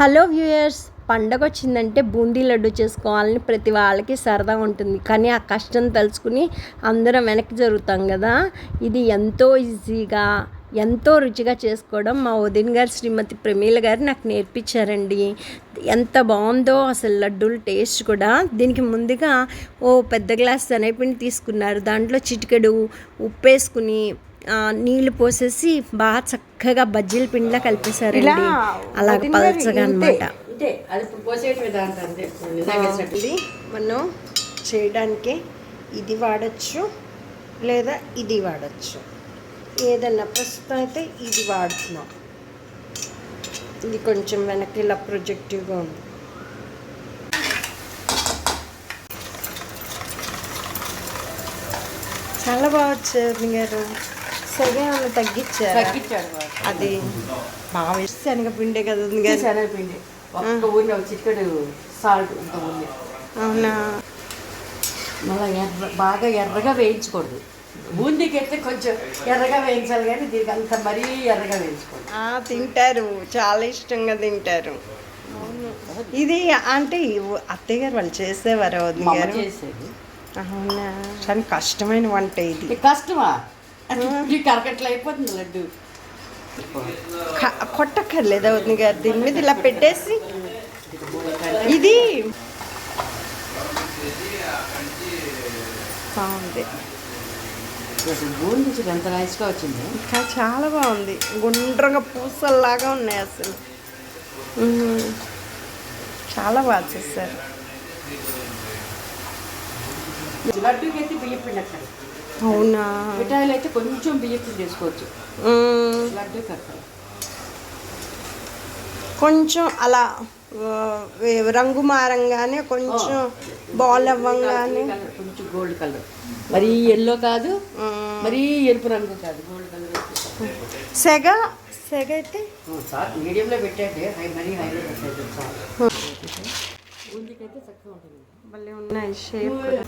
Hello viewers పండగ వచ్చిందంటే బూందీ లడ్డు చేసుకోవాలని ప్రతి వాళ్ళకి సరదా ఉంటుంది. కానీ ఆ కష్టం తలుచుకుని అందరం వెనక్కి జరుగుతాం కదా. ఇది ఎంతో ఈజీగా ఎంతో రుచిగా చేసుకోవడం మా వదిన గారు శ్రీమతి ప్రమీల గారు నాకు నేర్పించారండి. ఎంత బాగుందో అసలు లడ్డూల టేస్ట్ కూడా. దీనికి ముందుగా ఓ పెద్ద గ్లాస్ శనగపిండి తీసుకున్నారు. దాంట్లో చిటికెడు ఉప్పు వేసుకుని నీళ్ళు పోసేసి బాగా చక్కగా బజ్జీల పిండిలా కలిపేశారండి. అలా పలచగా అనమాట మనం చేయడానికి ఇది వాడచ్చు లేదా ఇది వాడచ్చు. ఏదన్నా ప్రస్తుతం అయితే ఇది వాడుతున్నాం. ఇది కొంచెం వెనక్కి ఇలా ప్రొజెక్టివ్గా ఉంది. చాలా బాగా వచ్చారు గారు. సరే ఏమన్నా తగ్గించారు? తగ్గించాడు వాడు. అది బాగా వేసి శనగపిండే కదా ఉంది గారు శనగపిండి. ఒక్క ఊరిలో ఒక చిటికెడు సాల్ట్ ఇంత ఊరి అవునా? మళ్ళీ ఎర్ర బాగా ఎర్రగా వేయించకూడదు. బూందీకి అయితే కొంచెం ఎర్రగా వేయించాలి కానీ దీనికి అంత మరీ ఎర్రగా వేయించకూడదు. ఆ, తింటారు. చాలా ఇష్టంగా తింటారు. ఇది అంటే అత్తయ్య గారు వాళ్ళు చేసేవారు అవునా? చాలా కష్టమైన వంట ఇది కష్టమా? నీకు అరగట్ల అయిపోతుంది లడ్డు. కొట్టక్కర్లేదా వదిన గారు దీని మీద ఇలా పెట్టేసి. ఇది బాగుంది. ఎంత నైస్గా వచ్చింది. ఇంకా చాలా బాగుంది. గుండ్రంగా పూసల్లాగా ఉన్నాయి అసలు. చాలా బాగా చేస్తారు లడ్డూకి అయితే బియ్యం పిండి అక్కడ అవునా? మిఠాయిలు అయితే కొంచెం బియ్యం పిండి వేసుకోవచ్చు మ్మ్. లడ్డు కొంచెం అలా రంగు మారంగానే కొంచెం బాల్ అవ్వంగానే. కొంచెం గోల్డ్ కలర్. మరీ ఎల్లో కాదు. మరీ ఎరుపు రంగు కాదు గోల్డ్ కలర్ సెగ సెగ అయితే? మీడియంలో పెట్టండి. హై మరీ హైలో పెట్టండి చక్కగా ఉంటుంది. భలే ఉన్నాయి షేప్ కూడా.